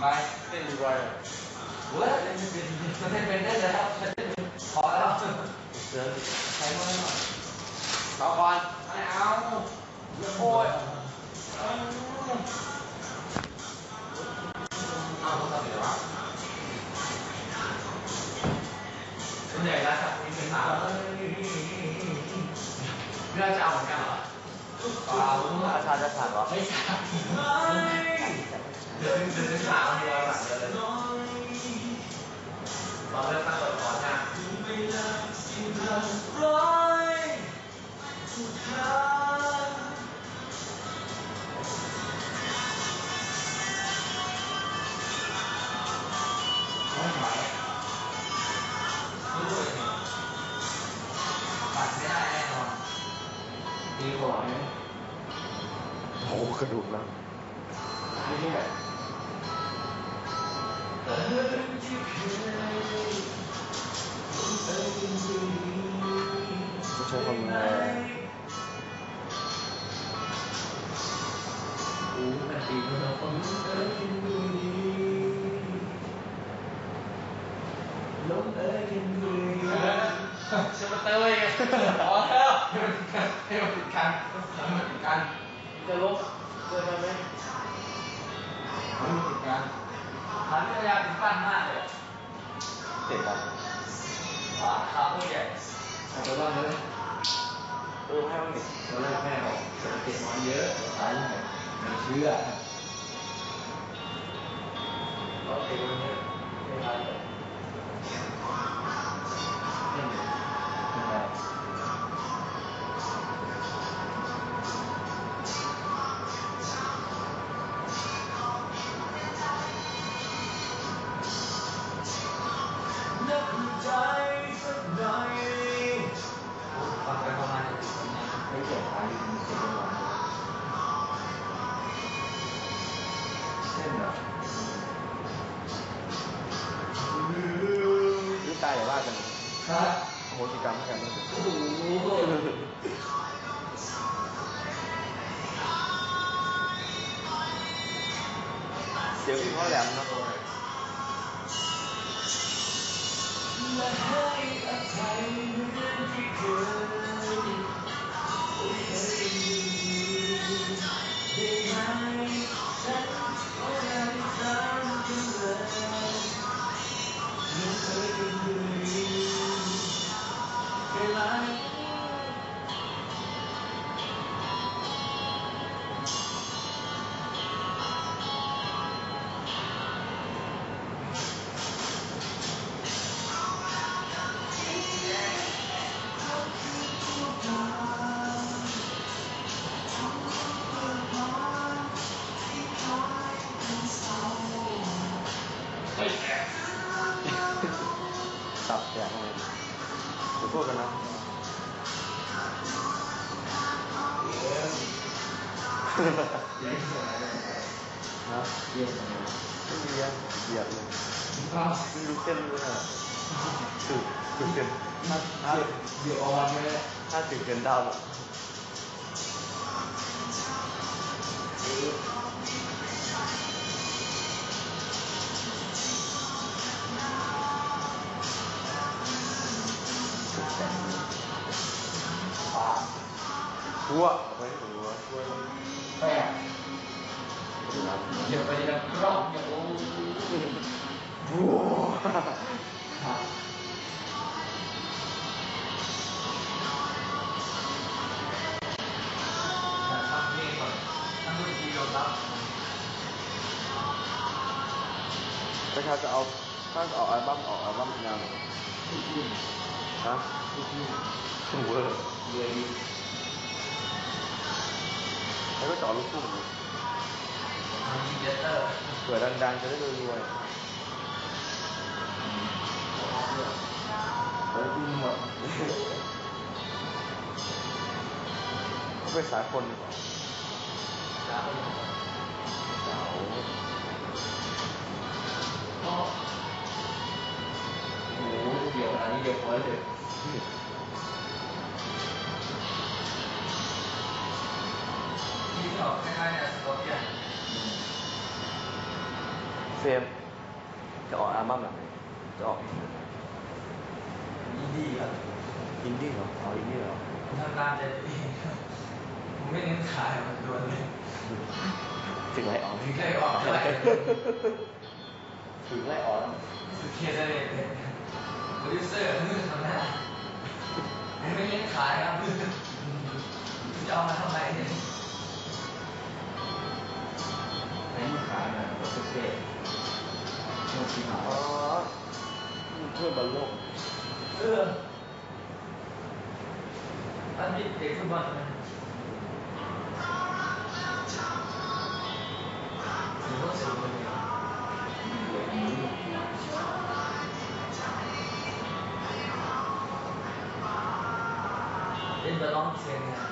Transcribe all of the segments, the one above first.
ไม่เล่นไวเว้ยเล่นไม่เป็นเล่นเป็นได้แล้วพอแล้วเดี๋ยวใช้มือหน่อยเอาก่อนไม่เอาโอ้ยเอาเอาทำเดี๋ยววะเหนื่อยแล้วครับนี่เป็นสาวเพื่อจะเอาเหมือนกันเหรอเปล่าอาชาจะขาดเหรอไม่ใช่ เดี๋ยวเดี๋ยวจะถามเดียวหลังเลยเราเริ่มตั้งตัวก่อนนะไม่ไหวรู้เลยปัดไม่ได้แน่นอนดีกว่าไหมโอ้กระดูกแล้วไม่ใช่ ผู้ชายคนแรกอู้มันดีเนอะคนเอ้ยดูดีลมเอ้ยกันดูดีเชื่อมาเตยไงอ๋อแล้วให้มันติดกันให้มันติดกันให้มันติดกันจะลบเจอกันไหมให้มันติดกัน หันพยายามติดปั้นมากเลยเตะกันขาขาตัวใหญ่เอาไปบ้างเลยเออให้บ้างดิตอนแรกแม่บอกเศรษฐกิจมันเยอะขายยังไงไม่เชื่อ กรรมกันเดี๋ยวพี่พ่อแหลมนาะและ เยี่ยมไม่มีอะเยียบเลยไม่รู้เส้นด้วยอะสึกสึกเกินถ้าถ้าเดี๋ยวออนไปเลยถ้าสึกเกินดาวชั่วเอาไปหัวทั่วแปะ เดี๋ยวไปดังรอบอย่าโอ้บัวทำเพลงก่อนทำดนตรียอมรับประชาจะเอาถ้าจะออกอัลบั้มออกอัลบั้มงานไหนทุกยุ่งฮะเวอร์เลยแล้วก็จาะลูกทุ่ง ดิทำมิเดเตอร์เผื่อดังๆจะได้รวยเฮ้ยคุณหมดๆก็เป็นสายคนดีกว่าจ้าเจ๋าโอ้โหเดี๋ยวอันนี้เดี๋ยวพอเลย เนี่ยสกอตเทียนเฟรมจะออกอัลบั้มแบบไหนจะออกยินดีครับอินดี้เหรอเอาอินดี้เหรอผมทำตามใจตัวเองครับผมไม่เน้นขายมันโดนเลยถึงไล่ออกถึงได้ออกเท่าไหร่ถึงไล่ออกแล้วสุดเคสเลยโปรดิวเซอร์มือทำหน้าผมไม่เน้นขายครับจะเอามาทำไมเนี่ยไม่เน้นขายนะโปรดิวเซอร์ โมชิมาอ๋อเพื่อบอลโลกเอออันนี้เด็กฟุตบอลนะสีโคตรสวยเลยเล่นบอลร้องเสียงเนี่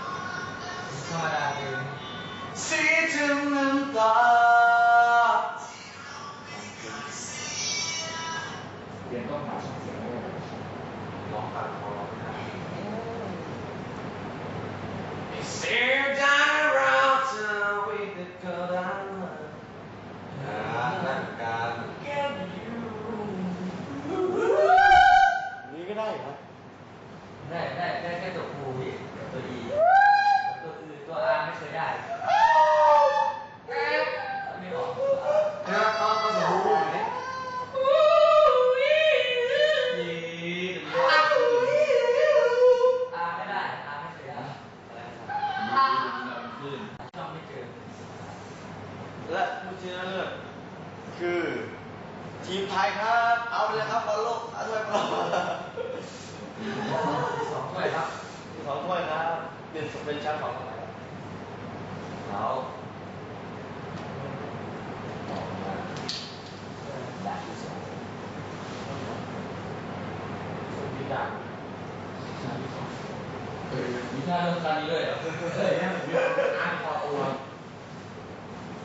านพอตัว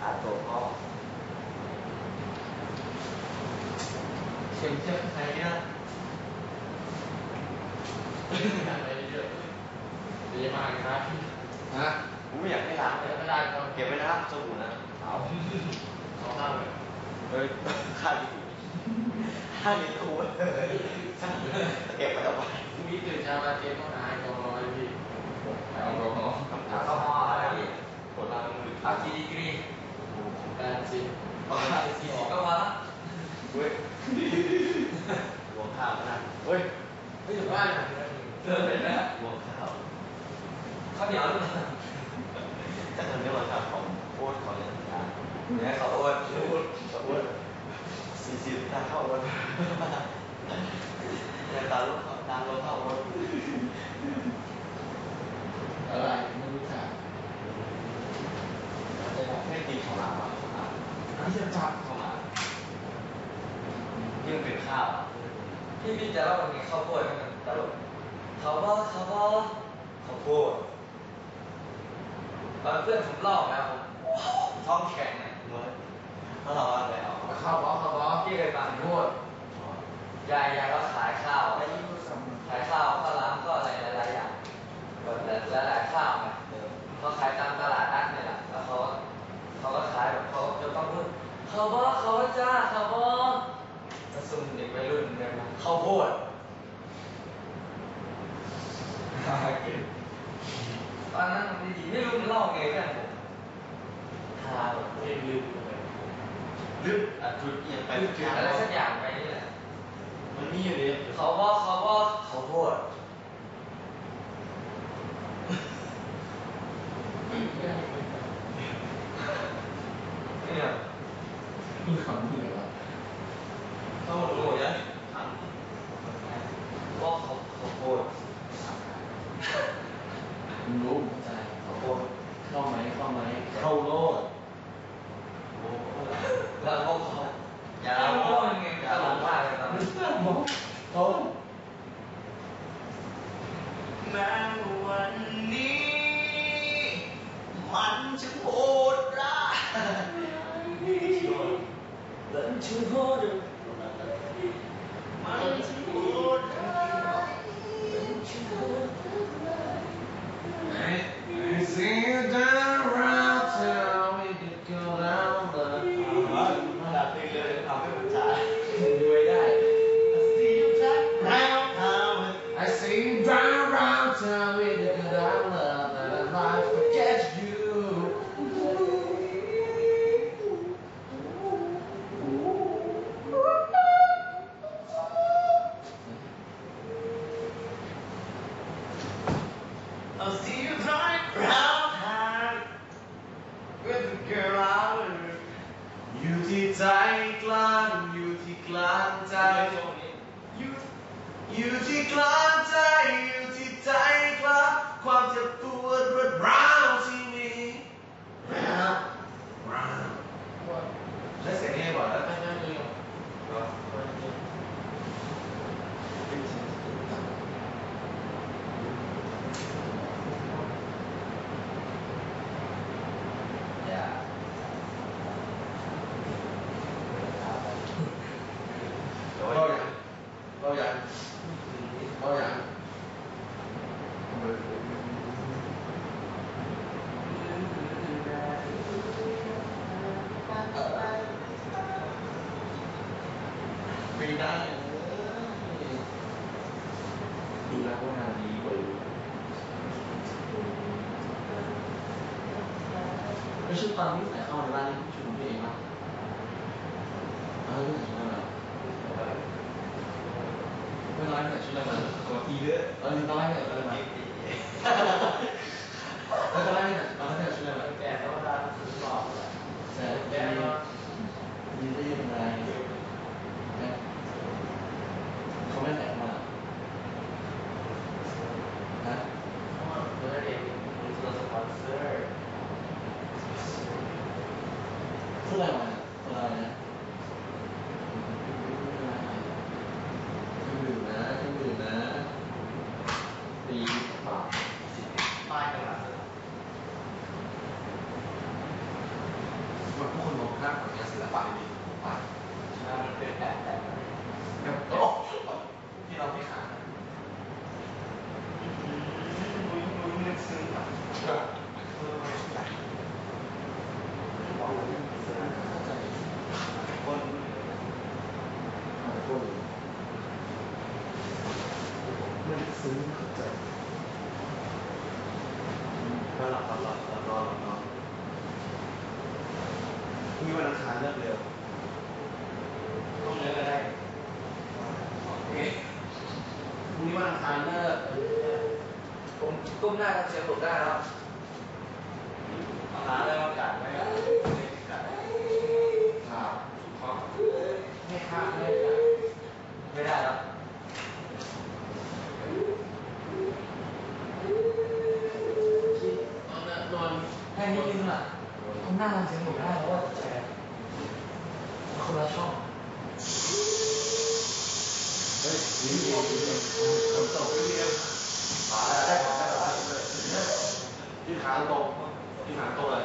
อ่านตัวพ่อเข็มเชือกใครเนี่ยอะไรเยอะดีมากครับฮะ ผมไม่อยากให้ล้างเลยไม่ได้ครับเก็บไว้นะครับสบู่นะเอาสองข้าเลยเฮ้ยค่าดีค่าดีกูเก็บไว้เอาไว้พรุ่งนี้ตื่นเช้ามาเจ๊ต้องหาแอลกอฮอล์ให้พี่แอลกอฮอล์แอลกอฮอล์อะไรพี่กดล้างมือเอากี่ดีกรีแปดสิบเอาสี่สิบก็พอละเฮ้ยรวมข้าวนะเฮ้ยไม่ถึงบ้านนะเจอเลยนะรวมข้าวข้าวเหนียวหรือเปล่า จะทำเรื่องราคาของโอ๊ตของยันทา เนี่ยเขาโอ๊ต โอ๊ตโอ๊ตสี่สิบตาเข้าโอ๊ตแต่ตาลูกเข้าตาลงเข้าโอ๊ต อะไรไม่รู้จัก ให้ตีข้าวหลามอะข้าวหลาม อันนี้ จะจับข้าวหลามที่มันเป็นข้าวพี่พี่จะเล่าวันนี้ข้าวโพดให้มันตลกเขาบอกเขาบอกข้าวโพดตอนเพื่อนผมเล่านะผมท้องแข็งนะเมื่อถ้าเราว่าแล้วเข้าวบอสเข้าวบอสพี่เคยฟังโทษยายยายก็ขายข้าวขายข้าวข้าวร้านก็อะไรหลายๆอย่างหลายๆข้าวไงเขาขายตามตลาด กระซุ่มเด็กวัยรุ่นเดินมาข้าวโพดตอนนั้นมันดีๆไม่รู้มันเล่าไงเพื่อนผมทาแบบเองลืมไปลึกอะจุดเอียงไปไปจุดอะไรสักอย่างไปนี่แหละมันมีอยู่ดิเขาบอกเขาบอกเขาโพดเนี่ย มึงขำมึงเลยวะ เขาโง่ยังบอกเขาเขาโพด มึงรู้มึงเข้าใจ เขาโพด เข้าไหมเข้าไหมเข้าโลด แล้วก็เขาอย่าโง่ยังไงตลกมากเลยตอนนั้น เขา แม้วันนี้ มันจะโหดร้ายมันจะโหดมันจะโหดร้ายมันจะโหดร้าย I see you down around town we could go down the ดั ใจอยู่อยู่ที่กลางใจ อยู่ที่ใจครับ ความเจ็บปวดรวดร้าวที่มีร้าวร้าวได้เสียงนี้บ่อยแล้ว ไม่ไม่ไม่ยอม อย่าเราอย่างเราอย่างเราอย่าง ไม่ได้ดูแล้วก็งานดีกว่าไม่ใช่ตอนที่ใส่เข้าในบ้านนี่ชุดพี่เองมั้งเออไม่ใส่ชุดอะไรไม่ร้อยใส่ชุดอะไรมาตีเยอะเออตอนแรกใส่อะไรมาแล้วตอนแรกใส่ตอนแรกใส่ชุดอะไรมา แก่ธรรมดาสุดหล่อเลย ใส่แกมีได้ยังไงเนี่ยเขาไม่ใส่มาฮะ เมื่อเด็กมีตัวสปอนเซอร์ พูดอะไรมาอะไรนะเครื่องดื่มนะเครื่องดื่มนะตีปาก ป้ายกระดาษ มันผู้คนมองข้ามของงานศิลปะดีๆปากหน้ามันเป็นแอบแอบแบบโอ้ที่เราไม่ขาดมุ้ยมุ้ยนึกซึ้งอะเออไม่ใช่บอกว่านึกซึ้งเข้าใจคนคนไม่ได้ซื้อเข้าใจก็หลับหลับหลับหลับนอนหลับนอน พรุ่งนี้วันอังคารเลิกเร็วต้องเนื้อก็ได้โอเคพรุ่งนี้วันอังคารเลิกผมก้มหน้ากับเสียงหลบได้แล้วหาอะไรมากัดไหมอะกัดครับครับไม่ข้าไม่กัดไม่ได้แล้ว ตอนนั้นนอน แค่นี้นึงอะก้มหน้าทำเสียงหลบได้แล้วว่าแชร์คนละช่องเฮ้ยนี่เองคนตกเรียนขาได้ของได้ของได้ ที่ขาตรงที่ขาตรงเลย